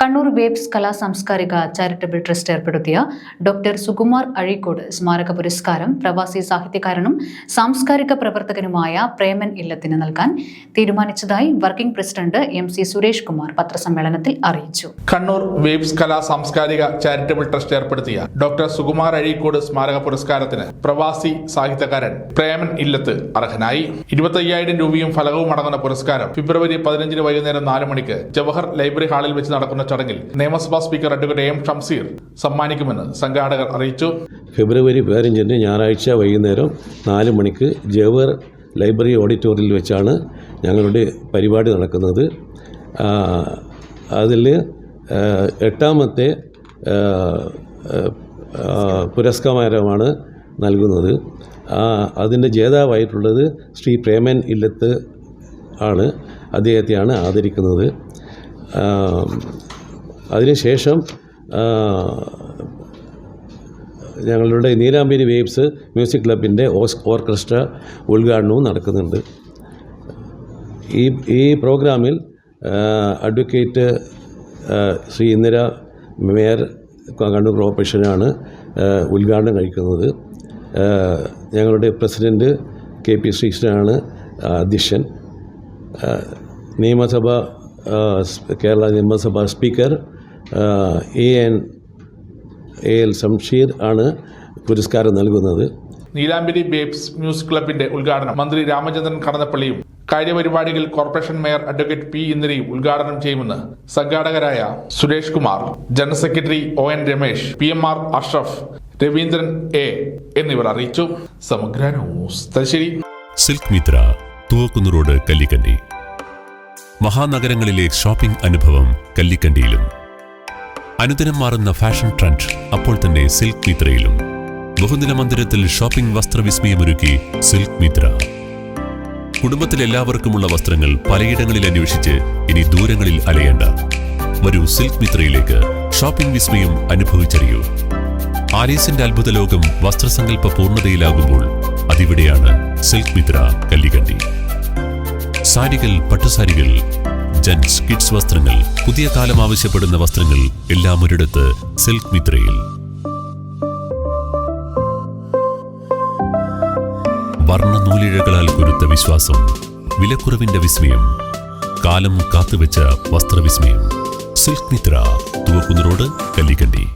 കണ്ണൂർ വേബ്സ് കലാ സാംസ്കാരിക charitable trust ഏർപ്പെടുത്തിയ ഡോക്ടർ സുകുമാർ അഴീക്കോട് സ്മാരക പുരസ്കാരം പ്രവാസി സാഹിത്യകാരനും സാംസ്കാരിക പ്രവർത്തകനുമായ പ്രേമൻ ഇല്ലത്തിന് നൽകാൻ തീരുമാനിച്ചതായി working president M C Suresh Kumar പത്രസമ്മേളനത്തിൽ അറിയിച്ചു. കണ്ണൂർ വേബ്സ് കലാ സാംസ്കാരിക ചാരിറ്റബിൾ ട്രസ്റ്റ് ഏർപ്പെടുത്തിയ ഡോക്ടർ സുകുമാർ അഴീക്കോട് സ്മാരക പുരസ്കാരത്തിന് പ്രവാസി സാഹിത്യകാരൻ പ്രേമൻ ഇല്ലത്ത് അർഹനായി. ഇരുപത്തയ്യായിരം രൂപയും ഫലകവും അടങ്ങുന്ന പുരസ്കാരം ഫെബ്രുവരി പതിനഞ്ചിന് വൈകുന്നേരം നാല് മണിക്ക് ജവഹർ ലൈബ്രറി ഹാളിൽ വെച്ച് നടക്കുന്ന ചടങ്ങിൽ നിയമസഭാ സ്പീക്കർ അഡ്വക്കേറ്റ് എം ഷംസീർ സമ്മാനിക്കുമെന്ന് സംഘാടകർ അറിയിച്ചു. ഫെബ്രുവരി പതിനഞ്ചിന് ഞായറാഴ്ച വൈകുന്നേരം നാല് മണിക്ക് ജവഹർ ലൈബ്രറി ഓഡിറ്റോറിയത്തിൽ വെച്ചാണ് ഞങ്ങളുടെ പരിപാടി നടക്കുന്നത്. അതിൽ എട്ടാമത്തെ പുരസ്കാരമാണ് നൽകുന്നത്. അതിന്റെ ജേതാവായിട്ടുള്ളത് ശ്രീ പ്രേമൻ ഇല്ലത്ത് ആണ്. അദ്ദേഹത്തെയാണ് ആദരിക്കുന്നത്. അതിനുശേഷം ഞങ്ങളുടെ നീലാംബരി വേവ്സ് മ്യൂസിക് ക്ലബിന്റെ ഓസ് ഓർക്കസ്ട്ര ഉദ്ഘാടനവും നടക്കുന്നുണ്ട്. ഈ ഈ പ്രോഗ്രാമിൽ അഡ്വക്കേറ്റ് ശ്രീ ഇന്ദിര മേയർ കണ്ണൂർ കോർപ്പറേഷനാണ് ഉദ്ഘാടനം കഴിക്കുന്നത്. ഞങ്ങളുടെ പ്രസിഡന്റ് കെ പി ശ്രീകൃഷ്ണനാണ് അധ്യക്ഷൻ. നിയമസഭ കേരള നിയമസഭാ speaker A N A L Shamseer ആണ് പുരസ്കാരം നൽകുന്നത്. നീലാംബരി ബേബ്സ് മ്യൂസിക് ക്ലബിന്റെ ഉദ്ഘാടനം മന്ത്രി രാമചന്ദ്രൻ കടന്നപ്പള്ളിയും കാര്യപരിപാടികൾ കോർപ്പറേഷൻ മേയർ അഡ്വക്കേറ്റ് പി ഇന്ദിരയും ഉദ്ഘാടനം ചെയ്യുമെന്ന് സംഘാടകരായ Suresh Kumar general secretary O N Ramesh P M R Ashraf Raveendran A എന്നിവർ അറിയിച്ചു. സമഗ്ര ന്യൂസ് തലശ്ശേരി. സിൽക്ക് മിത്ര തുവക്കുന്നറോട് കല്ലിക്കണ്ടി. മഹാനഗരങ്ങളിലെ ഷോപ്പിംഗ് അനുഭവം കല്ലിക്കണ്ടിയിലും. അനുദിനം മാറുന്ന ഫാഷൻ ട്രെൻഡ് അപ്പോൾ തന്നെ സിൽക്ക് മിത്രയിലും. ബഹുനില മന്ദിരത്തിൽ ഷോപ്പിംഗ് വസ്ത്രവിസ്മയമൊരുക്കി സിൽക്ക് മിത്ര. കുടുംബത്തിലെല്ലാവർക്കുമുള്ള വസ്ത്രങ്ങൾ പലയിടങ്ങളിൽ അന്വേഷിച്ച് ഇനി ദൂരങ്ങളിൽ അലയേണ്ട. വരൂ സിൽക്ക് മിത്രയിലേക്ക് ഷോപ്പിംഗ് വിസ്മയം അനുഭവിച്ചറിയൂ. ആലീസിന്റെ അത്ഭുത ലോകം വസ്ത്രസങ്കല്പ പൂർണതയിലാകുമ്പോൾ അതിവിടെയാണ് സിൽക്ക് മിത്ര കല്ലികണ്ടി. സാരികൾ പട്ടുസാരികൾ ജെന്റ്സ് കിഡ്സ് വസ്ത്രങ്ങൾ പുതിയ കാലം ആവശ്യപ്പെടുന്ന വസ്ത്രങ്ങൾ എല്ലാം ഒരിടത്ത് സിൽക്ക് മിത്രയിൽ. വർണ നൂലിഴകളാൽ കുരുത്ത വിശ്വാസം വിലക്കുറവിന്റെ വിസ്മയം കാലം കാത്തുവെച്ച വസ്ത്രവിസ്മയം. സിൽക്ക് മിത്ര തുവക്കുന്നറോട് കല്ലിക്കണ്ടി.